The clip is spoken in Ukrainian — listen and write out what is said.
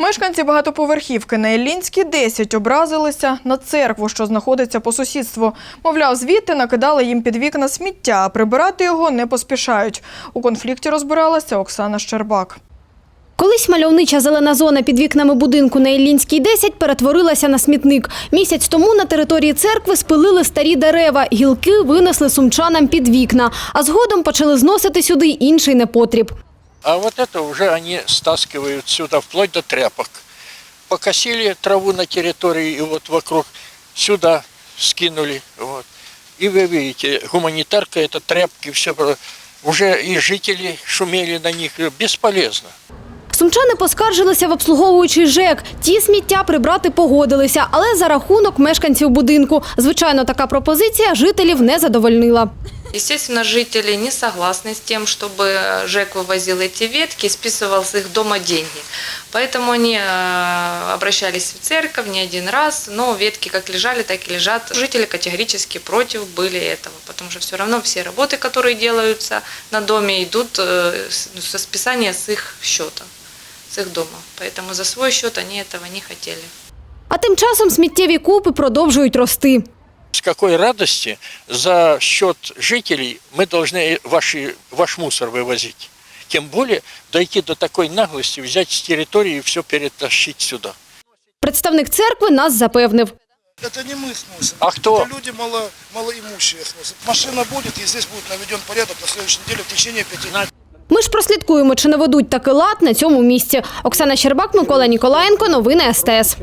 Мешканці багатоповерхівки на Іллінській 10 образилися на церкву, що знаходиться по сусідству. Мовляв, звідти накидали їм під вікна сміття, а прибирати його не поспішають. У конфлікті розбиралася Оксана Щербак. Колись мальовнича зелена зона під вікнами будинку на Іллінській 10 перетворилася на смітник. Місяць тому на території церкви спилили старі дерева, гілки винесли сумчанам під вікна, а згодом почали зносити сюди інший непотріб. А вот это уже они стаскивают сюда, вплоть до тряпок. Покосили траву на территории и вот вокруг сюда скинули. Вот. И вы видите, гуманитарка, это тряпки, все. Уже и жители шумели на них. Бесполезно. Сумчани поскаржилися в обслуговуючий ЖЕК. Ті сміття прибрати погодилися, але за рахунок мешканців будинку. Звичайно, така пропозиція жителів не задовольнила. Естественно, жители не согласны с тем, чтобы ЖЭК вывозил эти ветки и списывал с их дома деньги. Поэтому они э, обращались в церковь не один раз, но ветки как лежали, так и лежат. Жители категорически против были этого, потому что все равно все работы, которые делаются на доме, идут э, с- ну, со списания с их счета, с их дома. Поэтому за свой счет они этого не хотели. А тим часом сміттєві купи продовжують рости. С какой радости за счет жителей мы должны ваши, ваш мусор вывозить. Тем более дойти до такой наглости, взять с территории и все перетащить сюда. Представник церкви нас запевнив. Это не мы сносим. А кто? Это люди мало, малоимущие сносят. Машина будет, и здесь будет наведен порядок на следующей неделе в течение пяти дней. Ми ж прослідкуємо, чи не ведуть таки лад на цьому місці. Оксана Щербак, Микола Ніколаєнко. Новини СТС.